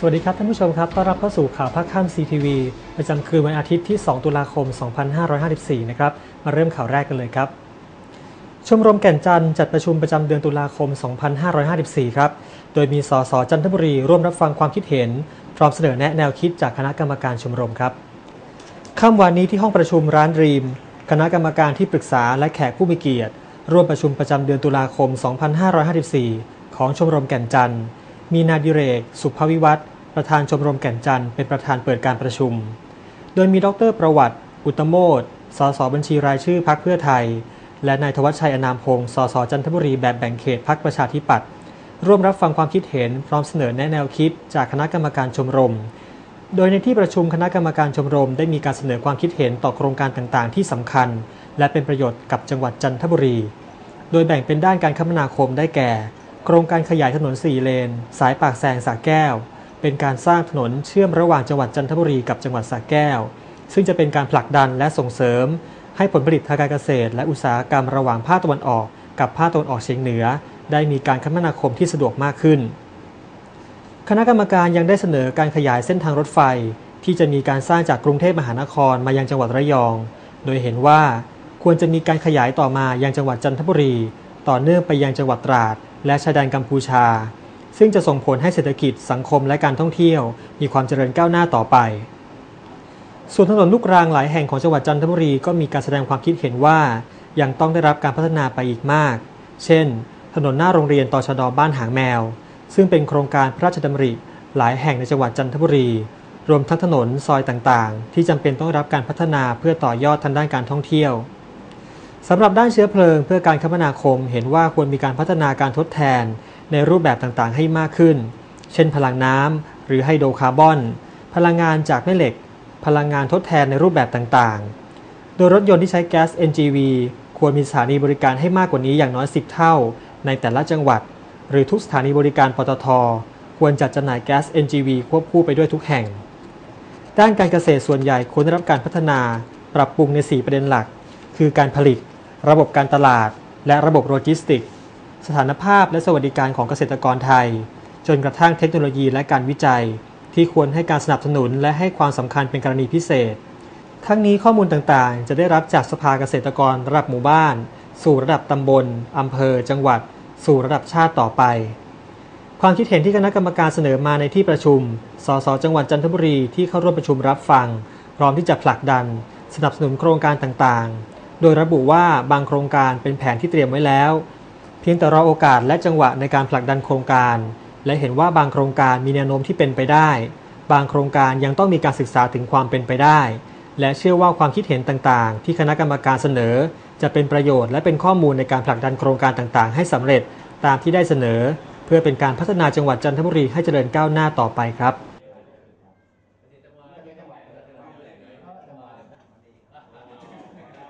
สวัสดีครับท่านผู้ชมครับ ต้อนรับเข้าสู่ข่าวภาคค่ำ CTV ประจำคืนวันอาทิตย์ที่ 2 ตุลาคม 2554 นะครับ มาเริ่มข่าวแรกกันเลยครับ ชมรมแก่นจันทร์จัดประชุมประจำเดือนตุลาคม 2554 ครับ โดยมีสสจันทบุรีร่วมรับฟังความคิดเห็น พร้อมเสนอแนะแนวคิดจากคณะกรรมการชมรมครับ ค่ำวันนี้ที่ห้องประชุมร้านรีม คณะกรรมการที่ปรึกษาและแขกผู้มีเกียรติ ร่วมประชุมประจำเดือนตุลาคม 2554 ของชมรมแก่นจันทร์ มีนาดิเรก สุภวิวัฒประธานชมรมแก่นจันทร์เป็นประธานเปิดการประชุม โดยมีดรประวัติ อุตโมดสสบัญชีรายชื่อพักเพื่อไทย และนายธวัชชัยอนามพงศ์สสจันทบุรีแบบแบ่งเขตพักประชาธิปัตย์ร่วมรับฟังความคิดเห็นพร้อมเสนอแนะแนวคิดจากคณะกรรมการชมรม โดยในที่ประชุมคณะกรรมการชมรมได้มีการเสนอความคิดเห็นต่อโครงการต่างๆ ที่สำคัญ และเป็นประโยชน์กับจังหวัดจันทบุรี โดยแบ่งเป็นด้านการคมนาคมได้แก่ โครงการขยายถนน 4 เลน สายปากแซงสาแก้ว เป็นการสร้างถนนเชื่อมระหว่างจังหวัดจันทบุรีกับจังหวัดสระแก้ว ซึ่งจะเป็นการผลักดันและส่งเสริม ให้ผลผลิตทางการเกษตร และอุตสาหกรรมระหว่างภาคตะวันออกกับภาคตะวันออกเฉียงเหนือ ได้มีการคมนาคมที่สะดวกมากขึ้น คณะกรรมการยังได้เสนอการขยายเส้นทางรถไฟ ที่จะมีการสร้างจากกรุงเทพมหานครมายังจังหวัดระยอง โดยเห็นว่าควรจะมีการขยายต่อมายังจังหวัดจันทบุรี ต่อเนื่องไปยังจังหวัดตราด และชายแดนกัมพูชา ซึ่งจะส่งผลให้เศรษฐกิจสังคมและการท่องเที่ยว มีความเจริญก้าวหน้าต่อไปส่วนถนนลูกรางหลายแห่งของจังหวัดจันทบุรีก็มีการแสดงความคิดเห็นว่า ยังต้องได้รับการพัฒนาไปอีกมาก เช่น ถนนหน้าโรงเรียนตชดบ้านหางแมว ซึ่งเป็นโครงการพระราชดำริหลายแห่งในจังหวัดจันทบุรี รวมทั้งถนนซอยต่างๆ ที่จำเป็นต้องรับการพัฒนาเพื่อต่อยอดทางด้านการท่องเที่ยว สำหรับด้านเชื้อเพลิงเพื่อการคมนาคมเห็นว่าควรมีการพัฒนาการทดแทนในรูปแบบต่างๆ ให้มากขึ้น เช่น พลังน้ำหรือไฮโดรคาร์บอน พลังงานจากแม่เหล็ก พลังงานทดแทนในรูปแบบต่างๆ โดยรถยนต์ที่ใช้แก๊ส NGV ควรมีสถานีบริการให้มากกว่านี้อย่างน้อย 10 เท่า ในแต่ละจังหวัด หรือทุกสถานีบริการปตท ควรจัดจำหน่ายแก๊ส NGV ควบคู่ไปด้วยทุกแห่ง ด้านการเกษตรส่วนใหญ่ควรได้รับการพัฒนา ปรับปรุงใน 4 ประเด็นหลัก คือการผลิต ระบบการตลาด และระบบโลจิสติกส์สถานภาพและสวัสดิการของเกษตรกรไทย จนกระทั่งเทคโนโลยีและการวิจัย ที่ควรให้การสนับสนุนและให้ความสำคัญเป็นกรณีพิเศษ ทั้งนี้ข้อมูลต่างๆ จะได้รับจากสภาเกษตรกรระดับหมู่บ้าน สู่ระดับตำบลอำเภอ จังหวัด สู่ระดับชาติต่อไป ความคิดเห็นที่คณะกรรมการเสนอมาในที่ประชุม สส จังหวัดจันทบุรีที่เข้าร่วมประชุมรับฟัง พร้อมที่จะผลักดัน สนับสนุนโครงการต่างๆ โดยระบุว่าบางโครงการเป็นแผนที่เตรียมไว้แล้ว เพียงแต่รอโอกาสและจังหวะในการผลักดันโครงการ และเห็นว่าบางโครงการมีแนวโน้มที่เป็นไปได้ บางโครงการยังต้องมีการศึกษาถึงความเป็นไปได้ และเชื่อว่าความคิดเห็นต่างๆ ที่คณะกรรมการเสนอ จะเป็นประโยชน์และเป็นข้อมูลในการผลักดันโครงการต่างๆ ให้สำเร็จตามที่ได้เสนอ เพื่อเป็นการพัฒนาจังหวัดจันทบุรีให้เจริญก้าวหน้าต่อไปครับ